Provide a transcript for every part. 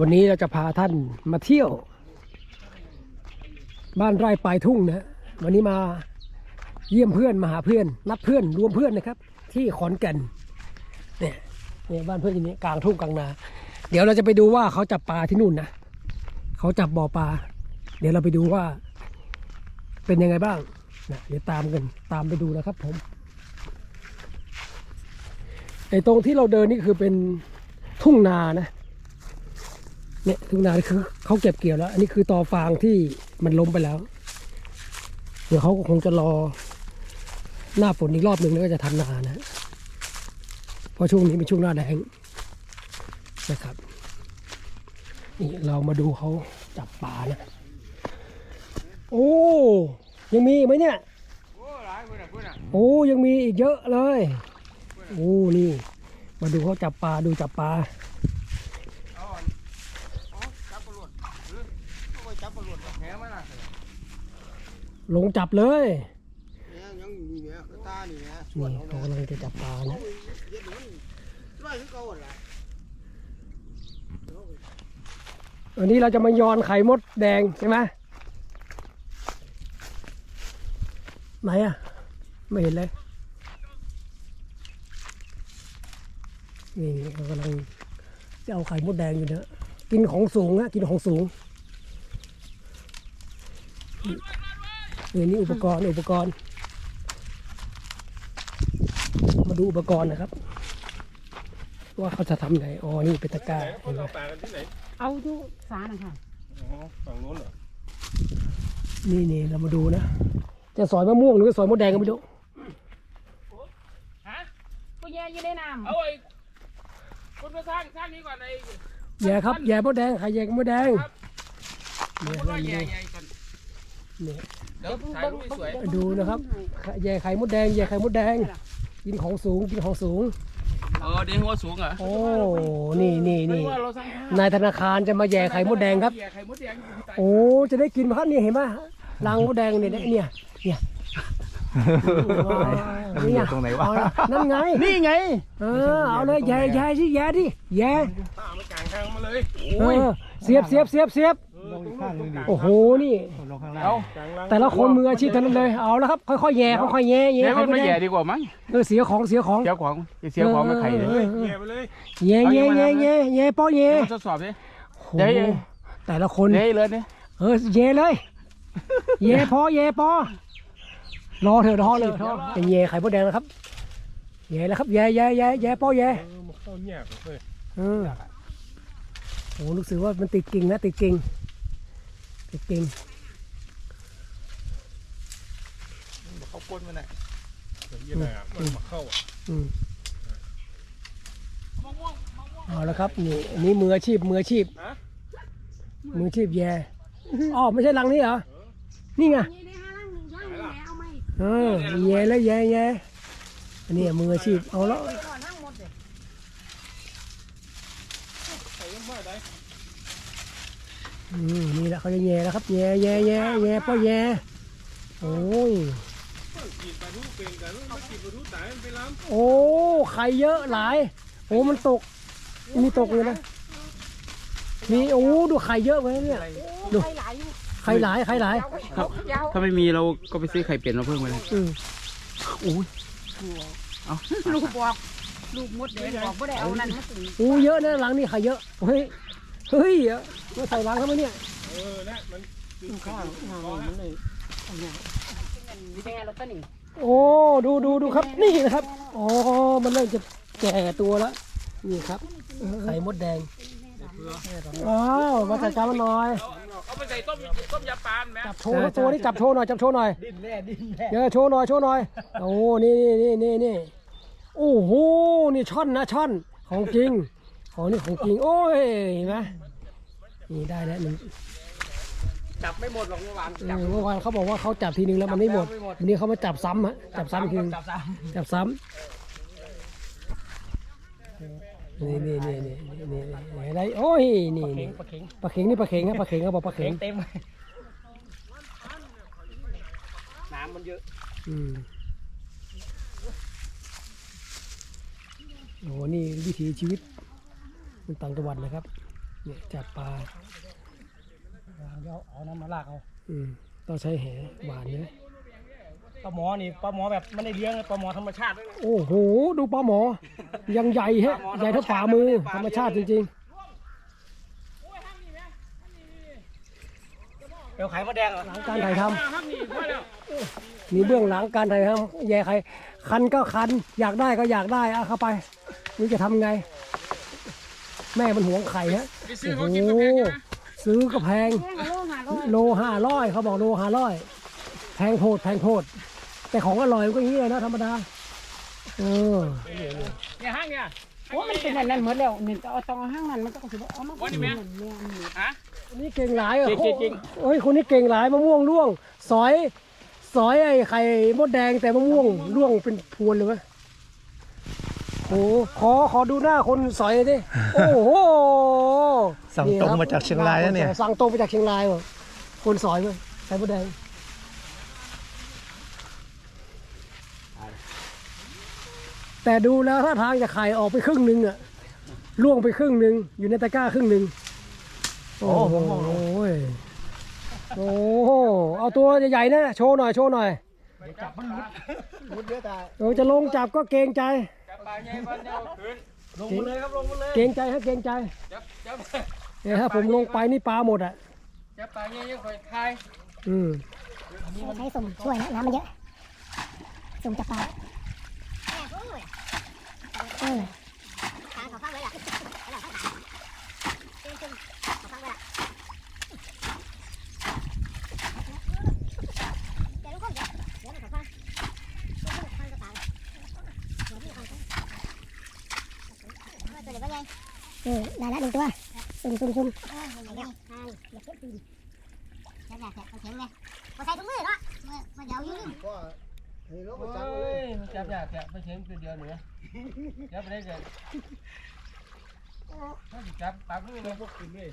วันนี้เราจะพาท่านมาเที่ยว บ้านไร่ปลายทุ่งนะวันนี้มาเยี่ยมเพื่อนมาหาเพื่อน นัดเพื่อนรวมเพื่อนนะครับ ที่ขอนแก่นเนี่ยเนี่ยบ้านเพื่อนอย่างนี้กลางทุ่งกลางนา เดี๋ยวเราจะไปดูว่าเขาจับปลาที่นู่นนะเขาจับบ่อปลา เดี๋ยวเราไปดูว่า เป็นยังไงบ้างนะเดี๋ยวตามกันตามไปดูนะครับผมไอ้ตรงที่เราเดินนี่คือเป็นทุ่งนานะ เนี่ยทุ่งนาคือเขาเก็บเกี่ยวแล้ว อันนี้คือตอฟางที่มันล้มไปแล้ว เดี๋ยวเขาก็คงจะรอ หน้าฝนอีกรอบหนึ่งแล้วก็จะทำนานะเพราะช่วงนี้เป็นช่วงหน้าแล้งนะครับนี่เรามาดูเขาจับปลานะโอ้ยังมีไหมเนี่ยโอ้ยังมีอีกเยอะเลยโอ้นี่ มาดูเขาจับปลาดูจับปลาอันเอาจับปลาหลวดหรือเอาไป จับปลาหลวดแหมาน่ะลงจับเลยเนี่ยยังมีเนี่ยกระตานี่นะชวนี่นเอาเขากำลังจะจับปลานะเย็ดมันร้อยคือเก่าหั่นล่ะวันนี้เราจะมายอนไข่มดแดงใช่ไหมไหนอะไม่เห็นเลยนี่เรากำลังจะเอาไข่มดแดงอยู่นะกินของสูงนะกินของสูง นี่นี่อุปกรณ์อุปกรณ์ มาดูอุปกรณ์นะครับ ว่าเขาจะทำไงอ๋อนี่เป็นตะกร้าคนเอาปลากันที่ไหนเอาอยู่สานะคะอ๋อฝั่งโน้นเหรอนี่นี่เรามาดูนะ จะสอยมะม่วงหรือสอยมดแดงก็ไม่รู้ฮะผู้แย่อยู่ในน้เอาไอ้คุณมาสร้างสร้างนี้ก่อนไอ้แย่ครับแย่มดแดงใครแย่มดแดงคุณเนี่ยว่า นเนี่ยเดี๋ยวถ่ายรูปให้สวยดูนะครับแย่ไข่มดแดงแย่ไข่มดแดง กินของสูงกินของสูง เออเดี๋ยวหัวสูงเหรอโอ้นี่นี่ไม่นี่ว่าเราสร้างนายธนาคารจะมาแย่ไข่มดแดงครับแย่ไข่มดแดงอยู่ที่ใต้โอ้จะได้กินไหมครับเนี่ยเห็นไหมรังมดแดงเนี่ยเนี่ยเนี่ยเนี่ยเนี่ยตรงไหนวะนั่นไง นี่ไง เออ เอาเลยแย่แย่สิแย่ดิแย่ป้ามันกลางทางมาเลยเออเสียบเสียบเสียบเสียบ ลงข้างนึงดิโอ้โหนี่เอากลางล่างแต่ละคนมืออาชีพทั้งนั้นเลยเอาแล้วครับค่อยๆแย่ค่อยๆแย่แย่เดี๋ยวค่มัอนยไม่ๆแย่แย่ดีกว่ามั้งเออเสียของเสียของเสียของเสียของไม่ไข่เลยเออแย่ไปเลยแย่แย่แย่แย่แย่ป้อแย่เดี๋ยวมาทดสอบดิ โอ้โหเดี๋ยว แต่ละคนเดี๋ยวเลยเนี่ยเออแย่เลยแย่พอแย่ปอรอเถอะรอเลยรอเป็นแย่ไข่มดแดงนะครับแย่แล้วครับแย่แย่แย่แย่ป้อแย่เออมันเข้าเงียบเลยเออโอ้รู้สึกว่ามันติดกิ่งนะติดกิ่ง ติดกิ่งเขาก้นมันน่ะเดี๋ยวยังไงอะมันมาเข้าอะอืมเอาแล้วครับนี่อันนี้มืออาชีพมืออาชีพมืออาชีพแย่อ๋อไม่ใช่รังนี้เหรอ นี่ไงำนี่ได้ห้าลังหนึ่งช่างนี่แหละเอาไหมเออแย่แล้วแย่แย่อันนี้มืออาชีพเอาแล้วก่อ นทั้งหมดเลยอืมนี่แหละเขาจะแย่แล้วครับ แย่แย่แย่แย่ป้อแย่โอ้ยกินปลาทูเป็นกันไม่กินปลาทูตายมันไปล้โอ้ไข่เยอะหลาย โอ้มันตก มีตกเลยนะมีโอ้ดูไข่เยอะไว้เนี่ยโอ้ใครหลายอยู่ไข่หลายไข่หลายยาวถ้าไม่มีเราก็ไปซื้อไข่เป็ดมาเพิ่มมาเลยอืมเอาลูกบอกลูกมดเลยบอกว่าได้เอานั่นมาถึงโอ้เยอะนะหลังนี่ไข่เยอะเฮ้ย เฮ้ยมาใส่หลังทำไมเนี่ยำเออนะมันข้าวมันเลยแม่เราต้นนี่โอ้ดูดูดูครับนี่นะครับอ๋อมันเริ่มจะแก่ตัวแล้วนี่ครับไข่มดแดงว้าวมาจัดการมันหน่อยเอาไปใส่ต้มต้มยำปลาไหมจับโชว์แล้วตัวนี้จับโชว์หน่อยจับโชว์หน่อยดิ้นแน่ดิ้นแน่เดี๋ยวโชว์หน่อยโชว์หน่อยโอ้นี่นี่นี่นี่นี่โอ้โหนี่ช่อนนะช่อนของจริงของนี่ของจริงโอ้ยเห็นไหม นี่ได้แล้วหนึ่งจับไม่หมดหรอกเมื่อวานเออเมื่อวานเขาบอกว่าเขาจับทีนึงแล้วมันไม่หมดวันนี้เขามาจับซ้ำฮะจับซ้ำอีกทีนึงจับซ้จับซ้ำนี่นี่นี่นี่นี่นี่อะไรโอ้ยนี่นี่ำปลาเข็งปลาเข็งนี่ปลาเข็งครับปลาเข็งเขาบอกปลาเข็งเต็มน้ำมันเยอะอืมโอ้โหนี่วิถีชีวิตมันต่างจังหวัดนะครับ เนี่ยจัดปลาเดี๋ยวเอาน้ำมาลากเอาอืมต้องใช้แหหวานเยอะปลาหมอนี่ปลาหมอแบบไม่ได้เลี้ยงนะปลาหมอธรรมชาติด้วยนะโอ้โห ดูปลาหมอ ยังใหญ่ฮะ ใหญ่เท่าฝ่ามือ ธรรมชาติจริงเดี๋ยวไข่มดแดงเหรอๆหลังการถ่ายทห้ามนี่พอแล้วำมีเบื้องหลังการถ่ายทำแย่ใคร คันก็คัน อยากได้ก็อยากได้เอาเข้าไปนี่จะทำไง แม่มันหวงไข่ฮะไปซื้อโอ้เขาโหกินก็แพงใช่ไหมซื้อก็แพงแค่โลหาร้อยโลห้าร้อยเขาบอกโลห้าร้อยแพงโพดแพงโพด แต่ของอร่อยมันก็อย่างนี้เลยนะธรรมดาเออเนี่ยห้างเนี่ยโอ้มันเป็นอันนั้นหมดแล้วนี่เอาตองห้างนั้นมันก็สิบ่เอามาวันนี้แม่เนี่ยนี่ฮะ คนนี้เก่งหลายเหรอเก่งเก่ง โอ้ยคนนี้เก่งหลายมะม่วงร่วง สอย สอยไอ้ไข่มดแดงแต่มะม่วงร่วงเป็นพรวนเลยไหม โอ้ขอขอดูหน้าคนสอยดิโอ้โหสั่งตรงมาจากเชียงรายนะเนี่ยสั่งตรงมาจากเชียงรายว่ะคนสอยเลยไข่มดแดงแต่ดูแล้วถ้าทางจะไข่ออกไปครึ่งหนึ่งอะล่วงไปครึ่งหนึ่งอยู่ในตะกร้าครึ่งหนึ่งโอ้โหโอ้โหเอาตัวใหญ่ๆนะโชว์หน่อยโชว์หน่อยมุดเยอะตายเออจะลงจับก็เกรงใจจับ ปลาใหญ่บ้านเดียวคืนลงมาเลยครับลงมาเลยเกรงใจฮะเกรงใจจับจับเนี่ยถ้าผมลงไปนี่ปลาหมดอะจับปลาใหญ่ยังคอยทายอืมใช้สุ่มช่วยนะน้ำมันเยอะสุ่มจับปลาเออทางเขาฟังเลยล่ะเขาฟังเลยล่ะเดี๋ยวลูกคนเดี๋ยวเดี๋ยวมันเขาฟังลูกคนฟังก็ตายเดี๋ยวพี่ฟังตัวเล็กก็ยัง เออได้แล้วหนึ่งตัวสุ่มสุ่มสุ่มเออเดี๋ยวทางอย่างตื่นแหลกแหลกเขาเข็งไงพอใส่ถุงมือเนาะมาเดี๋ยวยืมก็เฮ้ยรถโอ้ประจำเลยยจับยากแกะไปเข็มคือเดียวหนูจับไปได้เกินจับปากมือเลยพวกกินเลย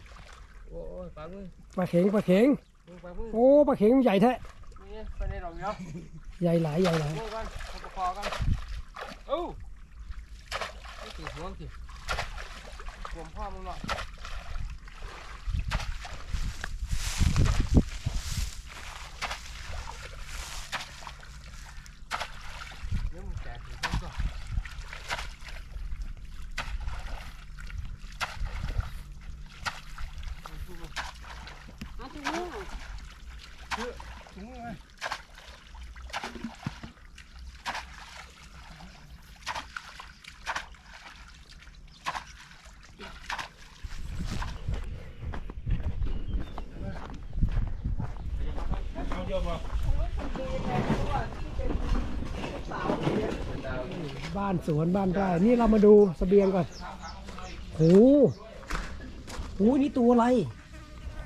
โอ้ยปากมือปลาเข็งปลาเข็งปากมือโอ้ปลาเข็งใหญ่แท้นี่ไปในดอกเนาะใหญ่หลายใหญ่หลายโอ้กันประคอกันโอ้ไม่ติดห่วงสิ ห่วงพ่อมึงหรอกเดี๋ยวมึงแจกถึงต้นก่อน เอาถุงมือ บ้านสวนบ้านไร่นี่เรามาดูสเสบียงก่อนโหโหนี่ตัวอะไร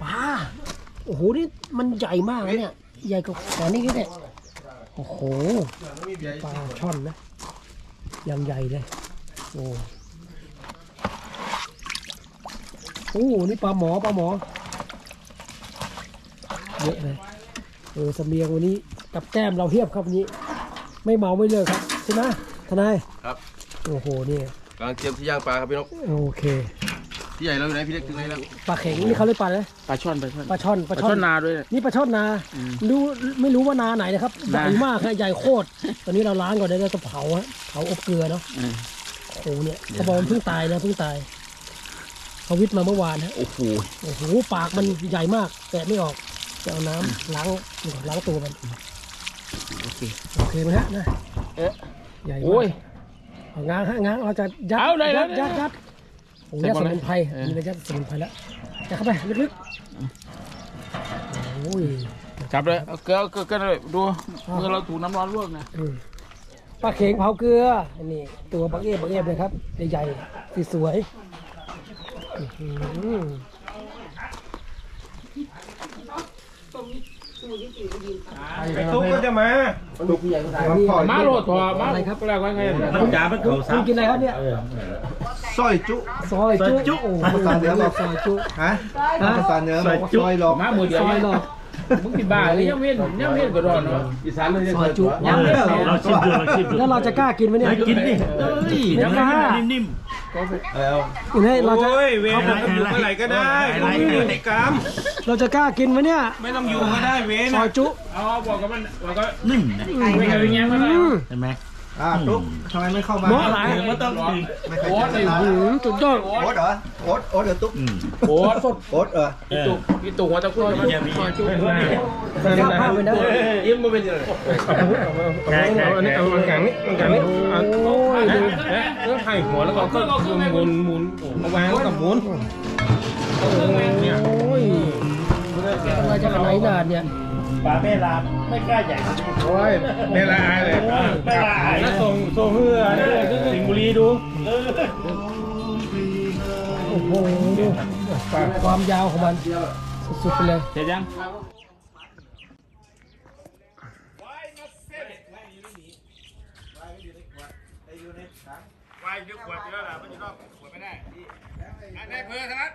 ปลาโอ้โหนี่มันใหญ่มากนะเนี่ย ใหญ่กว่าขอนี่ก็เนี่ยโอ้โหปลาช่อนนะยังใหญ่เลยโอ้โอ้นี่ปลาหมอปลาหมอเยอะเลย เออเสบียงวันนี้กับแก้มเราเทียบครับวันนี้ ไม่เมาไม่เลิกครับใช่ไหมทนายครับโอ้โหนี่กำลังเตรียมที่ย่างปลาครับพี่นกโอเคพี่ใหญ่เราอยู่ไหนพี่เล็กถึงไหนแล้วปลาเข็งนี่เขาเรียกปลาเลยปลาช่อนปลาช่อนปลาช่อนปลาช่อนนาด้วย นี่ปลาช่อนนารู้ไม่รู้ว่านาไหนนะครับใหญ่นามากฮะใหญ่โคตรตอนนี้เราล้างก่อนเดี๋ยวเราจะเผาฮะเผาอบเกลือเนาะอืมโอ้โหเนี่ยเขาบอกมันเพิ่งตายนะเพิ่งตายเขาวิทย์มาเมื่อวานฮะโอ้โหโอ้โหปากมันใหญ่มากแกะไม่ออก จะเอาน้ำล้างนี่ก่อนล้างตัวมันโอเคโอเคไหมฮะนะเอ๊ะใหญ่มากโอ้ย เอาง้างฮะง้างเราจะยัดเอาเลยยัดเลยยัดยัดโอ้ยใส่ยัดก่สอนเลยมุนไพรเออ มีระยะสมุนไพรแล้วยัดเข้าไปลึกๆโอ้ย จับเลยเอาเกลือเอาเกลือกันเลยดูมือเราถูกน้ำร้อนลวกนะอืมปลาเข็งเผาเกลืออันนี้ตัวบักเอฟบักเอฟเลยครับใหญ่ๆสีสวยอื้อหือ ไอ้ตุ๊กก็จะมามาโหลดถั่วมาอะไรครับแปลว่าไงน้ำยาเป็นเขาคุณกินอะไรครับเนี่ยซอยจุซอยจุซอยจุโอ้โหภาษาเหนือบอกซอยจุฮะภาษาเหนือบอกว่าซอยหลอกมามือเดียวซอยหรอก มึงกินบ้าเลยยังเว้นยังเว้นก็รอดเนาะอีสานเลยจะซอยจุยังเว้นเราชิมดูเราชิมดูแล้วเราจะกล้ากินไหมเนี่ย กินดิเอ้ยไม่กล้า นิ่มแล้วนี่เราจะๆเวรมันอยู่เมื่อไหร่ก็ได้ไม่มีในกรรมเราจะกล้ากินไหมเนี่ยไม่ต้องอยู่ก็ได้เวรซอยจุเอาบอกกับมันบอกก็นิ่มนะไม่กันเป็นยังไงอืมเห็นไหม อ่าตุ๊กทำไมไม่เข้ามาหมอหลายไม่ต้องกินไม่เคยโอ๊ตเจไอ้ออืมสุดยอดโอ๊ตเหรอโอ๊ตโอ๊ตเดือตุ๊กอืมโอ๊ตสดโอ๊ตเออพี่ตุกพี่ตุกหัวตะกุ้งมันอย่ามีซอยจุ๊บข้าวผ้าไปนะยิ้มมาเป็นยังไงแข็งแข็งอันนี้เอากลางนี้กลางนี้โอ้ยดูแล้วไข่หัวแล้วก็ก็หมุนหมุนเอาวางแล้วก็หมุนเนี่ยโอ้ยอะไรจะขนาดนี้นานเนี่ย ปลาแม่ลาไม่กล้าใหญ่โอ้ยในละอายเลยไม่ละอายแล้วส่งส่งเฮือสิงห์บุรีดูโอ้โหดูความยาวของมันสุดๆไปเลยเสร็จยังวายเดี๋ยวขวดเดียวล่ะมันจะต้องขวดไม่ได้ได้เพื่อทั้งนั้น